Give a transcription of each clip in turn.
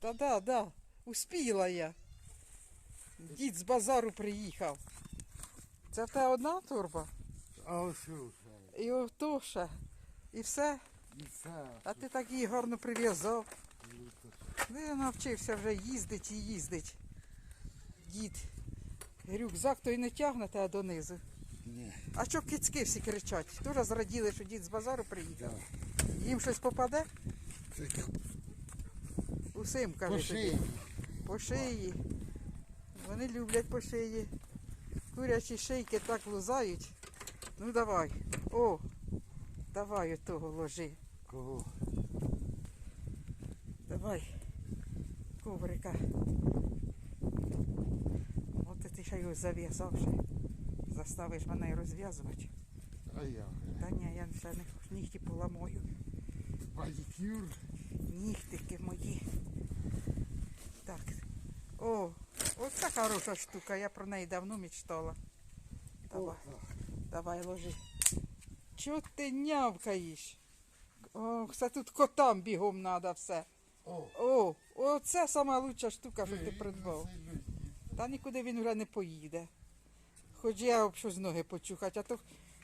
Та да, да, успіла я. Дід з базару приїхав. Це те одна торба? А ось вже. І ото ще. І все. І це. А ти так її гарно прив'язав. Ну, я навчився вже їздить і їздить. Дід. Рюкзак той не тягнете, а донизу. Ні. А що кицьки всі кричать? Дуже зраділи, що дід з базару приїхав. Їм щось попаде? Це Усім по шиї. По шиї. Вони люблять по шиї. Курячі шийки так лузають. Ну давай. О, давай отого ложи. Кого? Давай. Коврика. От ти ще його зав'язав вже. Заставиш мене розв'язувати. А я. Та ні, я ще не. Нігті поламою. Панікюр. Нігтики мої. Так. О, оце хороша штука. Я про неї давно мечтала. Давай, О, давай, ложи. Чого ти нявкаєш? Ох, це тут котам бігом треба все. О, О, оце лучша штука, що ти придбав. Та нікуди він вже не поїде. Хоч я об щось ноги почухати, а то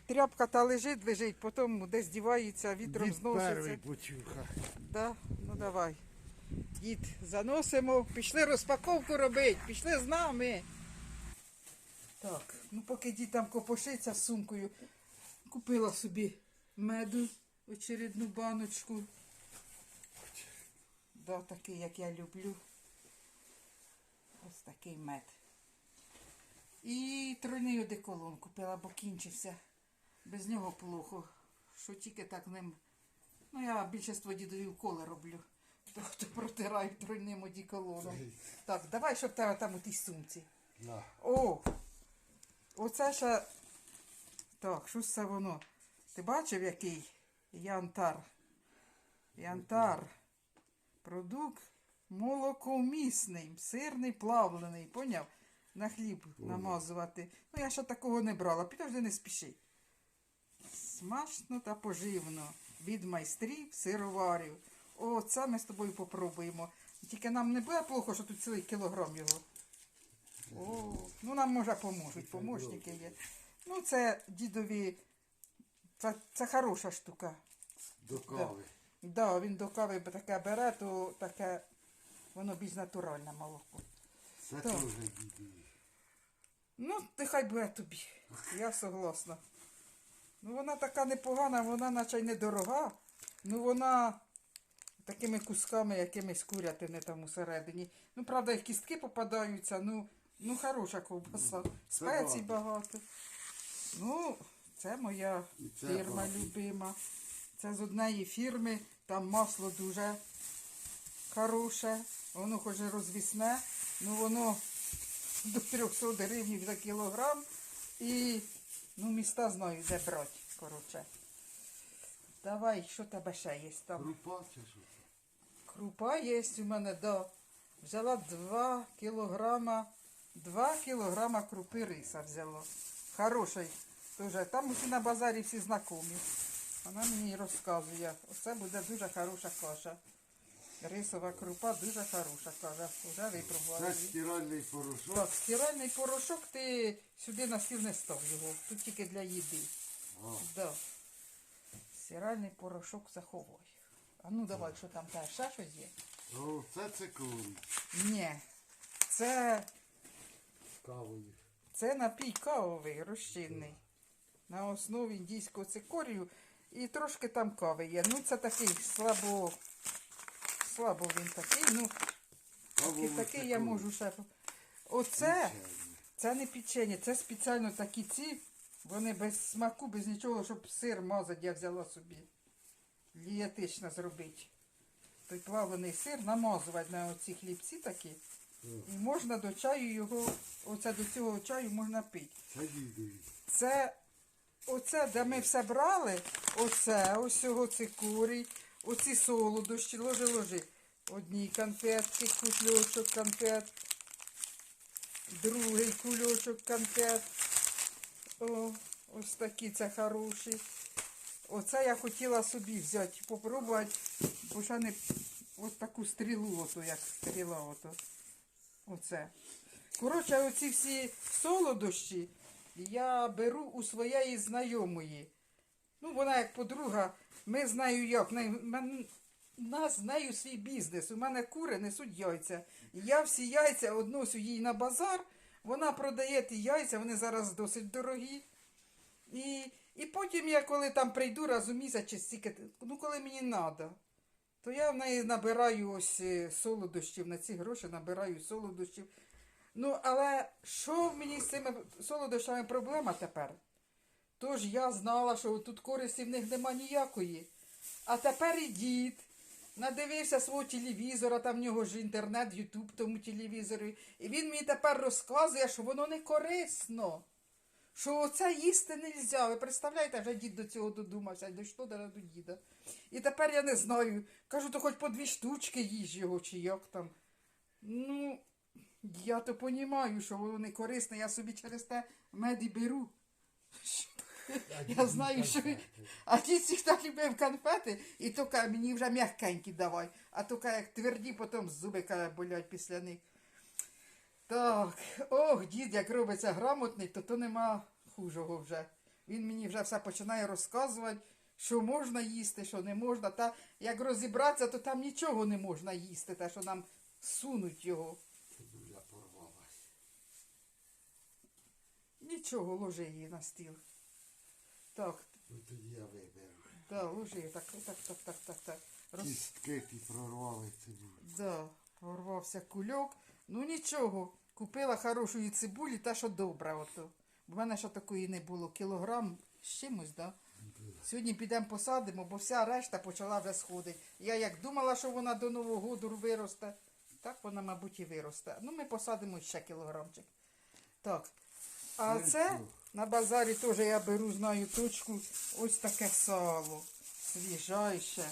тряпка та лежить, лежить, потім десь дівається, вітром зноситься. Да? Ну давай. Дід, заносимо, пішли розпаковку робити, пішли з нами. Так, ну поки дід там копошиться з сумкою, купила собі меду, очередну баночку. Да, такий, як я люблю. Ось такий мед. І тройний одеколон купила, бо кінчився. Без нього плохо. Що тільки так ним Ну, я більшість дідові уколи роблю. Тобто протираю тройним одіколоном. Так, давай, щоб тебе там у тій сумці. На. О! Оце ще. Так, що це воно? Ти бачив який? Янтар. Янтар. Продукт молокомісний, сирний, плавлений, поняв? На хліб намазувати. Ну, я ще такого не брала, підожди не спіши. Смачно та поживно. Від майстрів сироварів. О, це ми з тобою попробуємо. Тільки нам не буде плохо, що тут цілий кілограм його. О, ну нам може поможуть, помощники є. Ну, це дідові, це, це хороша штука. До кави. Да, він до кави таке бере, то таке, воно більш натуральне молоко. Це Так. теж дідові. Ну, нехай буде тобі. Я согласна. Ну, вона така непогана, вона наче й недорога. Ну, вона такими кусками якимись курятини там усередині. Ну, правда, і кістки попадаються, ну, ну хороша ковбаса. Спецій багато. Ну, це моя це фірма багато. любима. Це з однієї фірми, там масло дуже хороше. Воно хоч і розвісне, ну воно до 300 гривень за кілограм. І ну, міста знаю, де брати, коротше. Давай, що тебе ще є там? Крупа чи що? Крупа є у мене, да. Взяла 2 кілограма, 2 кілограма крупи риса взяла. Хороший. Тоже. Там усі на базарі всі знайомі. Вона мені розказує. Оце буде дуже хороша каша. Рисова крупа дуже хороша каша. Вже випробувала. Це стиральний порошок. Так, стиральний порошок ти сюди на стіл не став його. Тут тільки для їди. А, Да. Стиральний порошок заховай. А ну давай, що там та ще щось є? О, це цикорій. Ні. Це, Кавою. це напій кавовий, розчинний. На основі індійського цикорію. І трошки там кави є. Ну, це такий слабо. Слабо він такий. Ну, такий, такий я можу ще. Оце. Це не печення, це спеціально такі ці, вони без смаку, без нічого, щоб сир мазати, я взяла собі. Дієтично зробити. Той плавлений сир намазувати на оці хлібці такі. І можна до чаю його, оце до цього чаю можна пити. Це оце, де ми все брали, оце, ось цього цикурій, оці солодощі, ложи, ложи. Одні конфетки, кульочок конфет, другий кульочок конфет. О, ось такі це хороші. Оце я хотіла собі взяти, попробувати, бо ще не, Ось таку стрілу, ото як стріла, ото. Оце. Коротше, оці всі солодощі я беру у своєї знайомої. Ну, вона як подруга, ми з нею як. У нас з нею свій бізнес. У мене кури несуть яйця. Я всі яйця односю їй на базар. Вона продає ті яйця, вони зараз досить дорогі. І, і потім я коли там прийду раз у місяць чи стільки, ну коли мені треба, то я в неї набираю ось е, солодощів, на ці гроші набираю солодощів. Ну, але що в мені з цими солодощами проблема тепер? Тож я знала, що тут користі в них нема ніякої. А тепер і дід надивився свого телевізора, там в нього ж інтернет, ютуб тому телевізорі. І він мені тепер розказує, що воно не корисно. Що оце їсти не можна. Ви представляєте, вже дід до цього додумався, дійшло до діда. І тепер я не знаю. Кажу, то хоч по дві штучки їж його, чи як там. Ну, я то понімаю, що воно не корисне, я собі через те мед і беру. Я знаю, що ви- а ті всі так любив конфети, і то каже, мені вже м'якенькі давай, а то каже, як тверді, потім зуби каже, болять після них. Так, ох, дід, як робиться грамотний, то то нема хужого вже. Він мені вже все починає розказувати, що можна їсти, що не можна. Та як розібратися, то там нічого не можна їсти, те, що нам сунуть його. Цибуля порвалась. Нічого, ложи її на стіл. Так, Ну тоді я виберу. да, ложи, так, так, так, так, так, так. Роз... Кістки ті прорвали цибулю. Да, порвався кульок. Ну нічого, купила хорошої цибулі, та що добра ото. В мене ще такої не було. Кілограм з чимось, да? Сьогодні підемо посадимо, бо вся решта почала вже сходити. Я як думала, що вона до Нового року виросте, так вона, мабуть, і виросте. Ну, ми посадимо ще кілограмчик. Так. А це. На базарі теж я беру, знаю точку, ось таке сало. Свіжайше,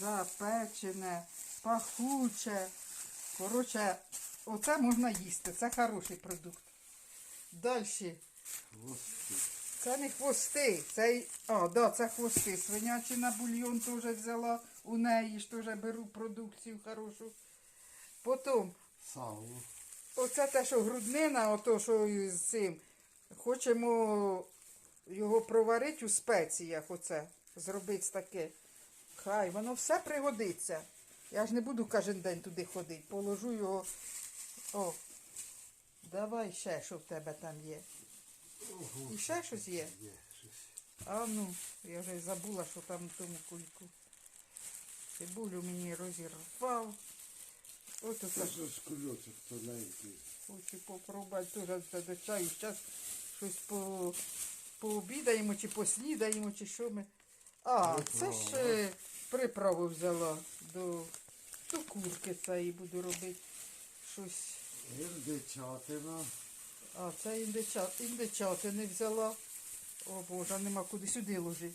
запечене, пахуче. Коротше, оце можна їсти, це хороший продукт. Далі. Це не хвости, це, а, да, це хвости. Свинячий на бульйон теж взяла у неї ж теж беру продукцію хорошу. Потім, Сало. оце те, що груднина, ото що з цим. Хочемо його проварити у спеціях, оце, зробити таке. Хай, воно все пригодиться. Я ж не буду кожен день туди ходити. Положу його. О, давай ще, що в тебе там є. Ого, І ще щось є. є щось. А ну, я вже забула, що там в тому кульку. Цибулю мені розірвав. От Це ж кульочок тоненький. хочу попробувати теж до чаю. Зараз щось по, пообідаємо чи поснідаємо, чи що ми. А, це ж е, приправу взяла до, до курки цієї буду робити. Щось. Індичатина. А, це індичат, індичати не взяла. О Боже, нема куди сюди ложи.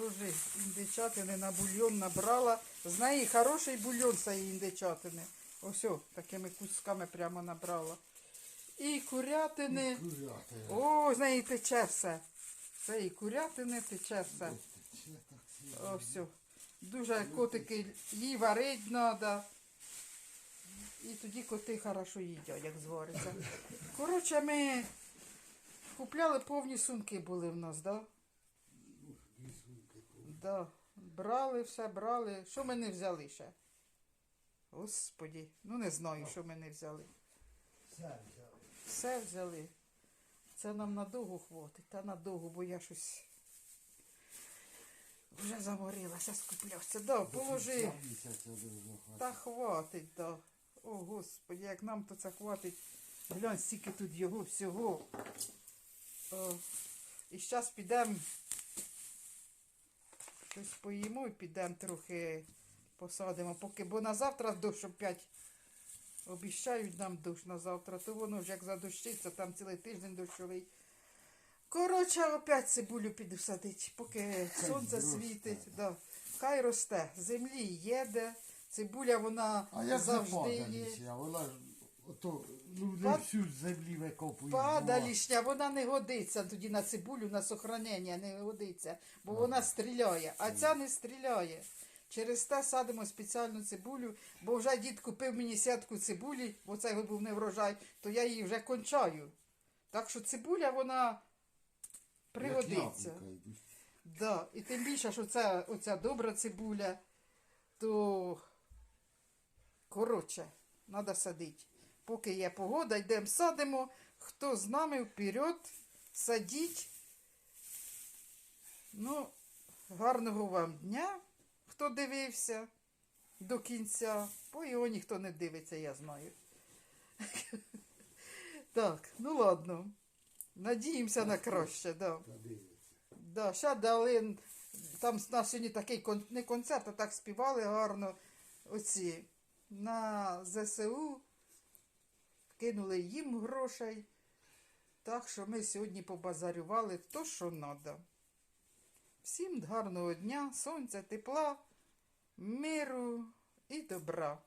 Ложи, індичатини на бульйон набрала. З неї хороший бульйон цієї індичатини. Ось, такими кусками прямо набрала. І курятини. Курятина. О, з неї тече все. Це і курятини тече все. Ще так сильно. О, все. Дуже котики їй варить треба. І тоді коти хорошо їдять, як звариться. Коротше, ми купляли повні сумки були в нас, да? Дві сумки повні. Да. Брали все, брали. Що ми не взяли ще? Господі, ну не знаю, що ми не взяли. Все взяли. Все взяли. Це нам надовго хватить, та надовго, бо я щось вже заморилася, скуплявся. Да, положи. Та хватить, да. О, Господи, як нам то це хватить. Глянь, стільки тут його всього. О, і зараз підемо. Щось поїмо і підемо трохи посадимо, поки, бо на завтра дощ опять обіщають нам дощ на завтра, то воно ж як задощиться, там цілий тиждень дощовий. Коротше, опять цибулю піду садити, поки сонце світить. Да. Хай росте. Землі є де. Цибуля вона А завжди є. Вона ото, ну не Пад- всю з землі викопує. Падалішня, вона не годиться тоді на цибулю, на сохранення не годиться, бо вона стріляє, а ця не стріляє. Через те садимо спеціальну цибулю, бо вже дід купив мені сятку цибулі, бо це його був не врожай, то я її вже кончаю. Так що цибуля вона пригодиться. Яблука йдуть. Да. І тим більше, що це оця добра цибуля, то коротше, треба садити. Поки є погода, йдемо садимо. Хто з нами вперед, садіть. Ну, гарного вам дня, хто дивився до кінця. Бо його ніхто не дивиться, я знаю. Так, ну ладно. Надіємося на краще, да. Ще дали. Там у нас сьогодні такий не концерт, а так співали гарно. Оці на ЗСУ кинули їм грошей. Так що ми сьогодні побазарювали то, що треба. Всім гарного дня, сонця, тепла, миру і добра.